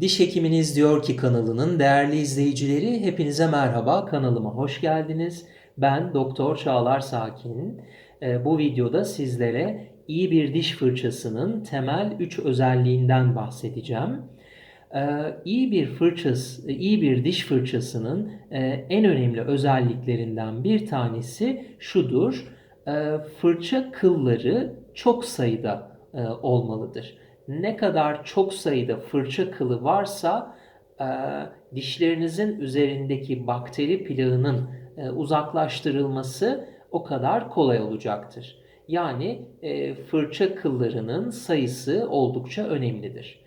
Diş Hekiminiz Diyor Ki kanalının değerli izleyicileri hepinize merhaba kanalıma hoş geldiniz. Ben Doktor Çağlar Sakin. Ee, bu videoda sizlere iyi bir diş fırçasının temel 3 özelliğinden bahsedeceğim. Ee, iyi bir fırçası, iyi bir diş fırçasının e, en önemli özelliklerinden bir tanesi şudur. Ee, fırça kılları çok sayıda e, olmalıdır ne kadar çok sayıda fırça kılı varsa e, dişlerinizin üzerindeki bakteri plağının e, uzaklaştırılması o kadar kolay olacaktır. Yani e, fırça kıllarının sayısı oldukça önemlidir.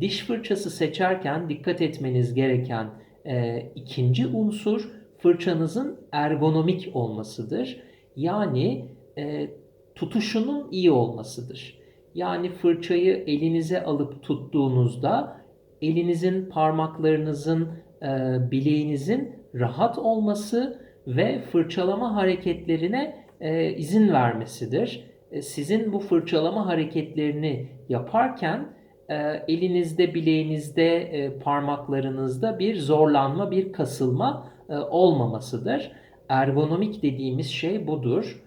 Diş fırçası seçerken dikkat etmeniz gereken e, ikinci unsur fırçanızın ergonomik olmasıdır. Yani e, tutuşunun iyi olmasıdır. Yani fırçayı elinize alıp tuttuğunuzda elinizin parmaklarınızın, e, bileğinizin rahat olması ve fırçalama hareketlerine e, izin vermesidir. E, sizin bu fırçalama hareketlerini yaparken e, elinizde, bileğinizde, e, parmaklarınızda bir zorlanma, bir kasılma e, olmamasıdır. Ergonomik dediğimiz şey budur.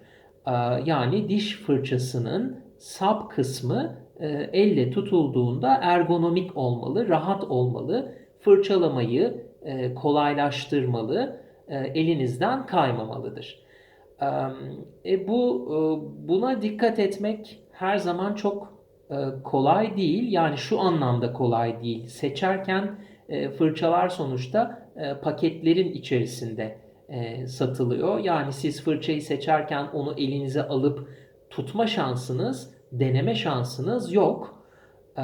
E, yani diş fırçasının sap kısmı e, elle tutulduğunda ergonomik olmalı, rahat olmalı. Fırçalamayı e, kolaylaştırmalı, e, elinizden kaymamalıdır. E, bu e, buna dikkat etmek her zaman çok e, kolay değil. Yani şu anlamda kolay değil. Seçerken e, fırçalar sonuçta e, paketlerin içerisinde e, satılıyor. Yani siz fırçayı seçerken onu elinize alıp tutma şansınız, deneme şansınız yok. Ee,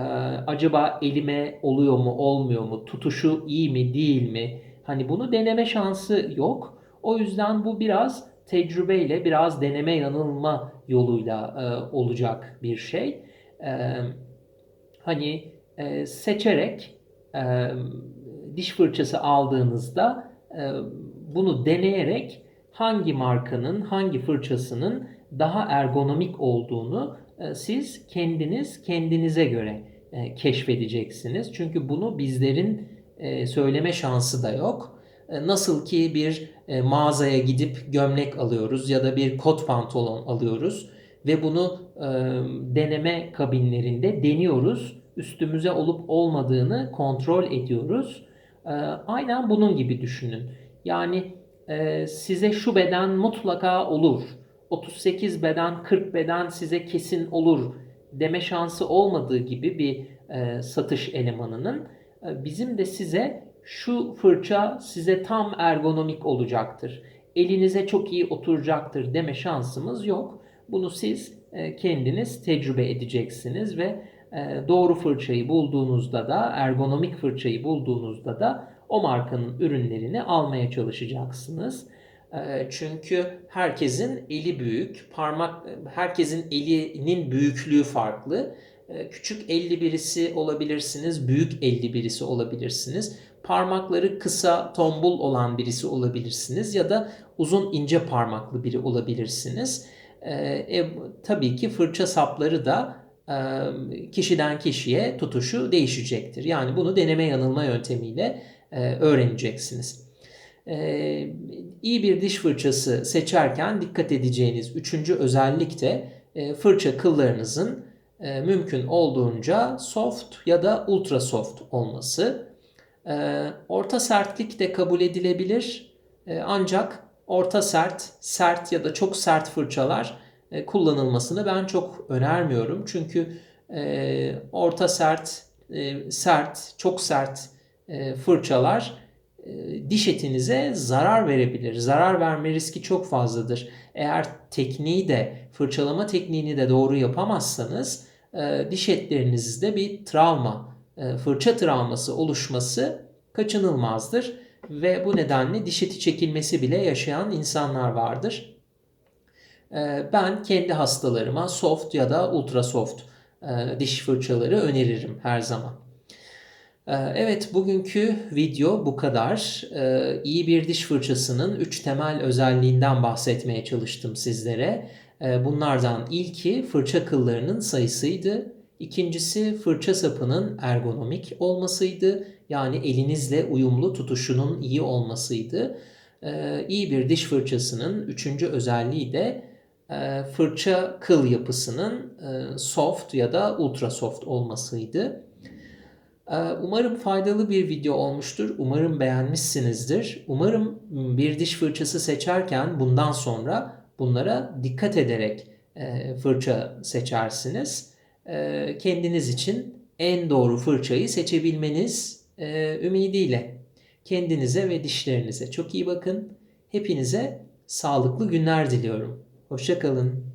acaba elime oluyor mu, olmuyor mu, tutuşu iyi mi, değil mi? Hani bunu deneme şansı yok. O yüzden bu biraz tecrübeyle, biraz deneme yanılma yoluyla e, olacak bir şey. E, hani e, seçerek e, diş fırçası aldığınızda e, bunu deneyerek hangi markanın, hangi fırçasının daha ergonomik olduğunu e, siz kendiniz kendinize göre e, keşfedeceksiniz. Çünkü bunu bizlerin e, söyleme şansı da yok. Nasıl ki bir mağazaya gidip gömlek alıyoruz ya da bir kot pantolon alıyoruz ve bunu deneme kabinlerinde deniyoruz. Üstümüze olup olmadığını kontrol ediyoruz. Aynen bunun gibi düşünün. Yani size şu beden mutlaka olur 38 beden 40 beden size kesin olur deme şansı olmadığı gibi bir e, satış elemanının e, bizim de size şu fırça size tam ergonomik olacaktır. Elinize çok iyi oturacaktır deme şansımız yok. Bunu siz e, kendiniz tecrübe edeceksiniz ve e, doğru fırçayı bulduğunuzda da ergonomik fırçayı bulduğunuzda da o markanın ürünlerini almaya çalışacaksınız. Ee, çünkü herkesin eli büyük, parmak herkesin elinin büyüklüğü farklı. Ee, küçük elli birisi olabilirsiniz, büyük elli birisi olabilirsiniz. Parmakları kısa, tombul olan birisi olabilirsiniz ya da uzun ince parmaklı biri olabilirsiniz. Ee, e, tabii ki fırça sapları da e, kişiden kişiye tutuşu değişecektir. Yani bunu deneme yanılma yöntemiyle e, öğreneceksiniz. Ee, iyi bir diş fırçası seçerken dikkat edeceğiniz üçüncü özellik de e, fırça kıllarınızın e, mümkün olduğunca soft ya da ultra soft olması. E, orta sertlik de kabul edilebilir ancak orta sert, sert ya da çok sert fırçalar kullanılmasını ben çok önermiyorum. Çünkü orta sert, sert, çok sert fırçalar diş etinize zarar verebilir. Zarar verme riski çok fazladır. Eğer tekniği de fırçalama tekniğini de doğru yapamazsanız e, diş etlerinizde bir travma, e, fırça travması oluşması kaçınılmazdır ve bu nedenle diş eti çekilmesi bile yaşayan insanlar vardır. Ben kendi hastalarıma soft ya da ultra soft diş fırçaları öneririm her zaman. Ee, evet bugünkü video bu kadar. Ee, iyi bir diş fırçasının 3 temel özelliğinden bahsetmeye çalıştım sizlere. Ee, bunlardan ilki fırça kıllarının sayısıydı. İkincisi fırça sapının ergonomik olmasıydı. Yani elinizle uyumlu tutuşunun iyi olmasıydı. İyi bir diş fırçasının üçüncü özelliği de e, fırça kıl yapısının e, soft ya da ultra soft olmasıydı. Ee, Umarım faydalı bir video olmuştur. Umarım beğenmişsinizdir. Umarım bir diş fırçası seçerken bundan sonra bunlara dikkat ederek e, fırça seçersiniz. E, Kendiniz için en doğru fırçayı seçebilmeniz e, ümidiyle. Kendinize ve dişlerinize çok iyi bakın. Hepinize sağlıklı günler diliyorum. Hoşça kalın.